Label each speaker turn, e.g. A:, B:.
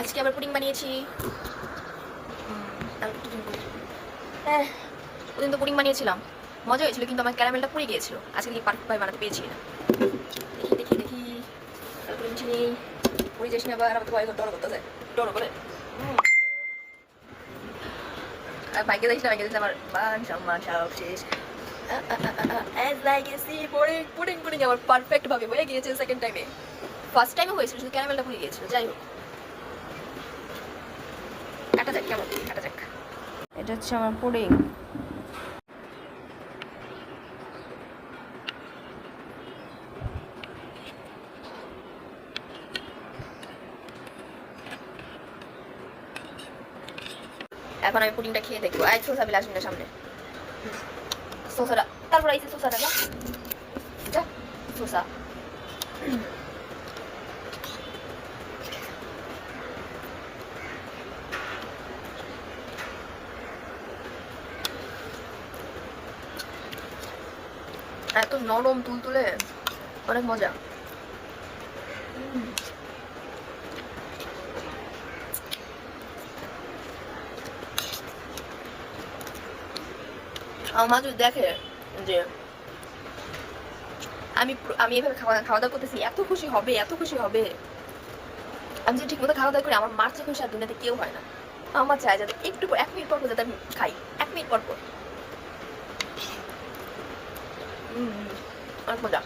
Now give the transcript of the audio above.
A: আজকে আবার পুডিং বানিয়েছি। হ্যাঁ ওদিন তো পুডিং বানিয়েছিলাম। মজা হয়েছিল, কিন্তু আমার ক্যারামেলটা পুড়ে গিয়েছিল। আজকে কি পারফেক্টভাবে বানাতে পেরেছি না দেখি দেখি দেখি। পুডিং চিনি পুড়ে যাস না আবার আমাকে ভয় করতে করতেছে ডর করে। বাইকে যাইস না, বাইকে যাইস আমার মান সম্মান সব শেষ। পুডিং পুডিং আমার পারফেক্ট ভাবে হয়ে গিয়েছে সেকেন্ড টাইমে ফার্স্ট টাইমে হয়েছিল, শুধু ক্যারামেলটা পুড়ে গিয়েছিল। যাই হোক। যাক কেমন? যাক। এটা হচ্ছে আমার পুডিং। এখন আমি পুডিংটা খেয়ে দেখব। আই সোসা বিল আসুন সামনে। সোসাটা তারপর আইসে সোসাটা যা সোসা এত নরম তুলতুলে, অনেক মজা। আমার মা দেখে যে আমি আমি এভাবে খাওয়া খাওয়া দাওয়া করতেছি, এত খুশি হবে, এত খুশি হবে। আমি যদি ঠিক মতো খাওয়া দাওয়া করি, আমার মার চেয়ে খুশি আর দুনিয়াতে কেউ হয় না। আমার চাই যাতে একটু এক মিনিট পর পর যাতে আমি খাই। এক মিনিট পর পর। উম, অনেক মজা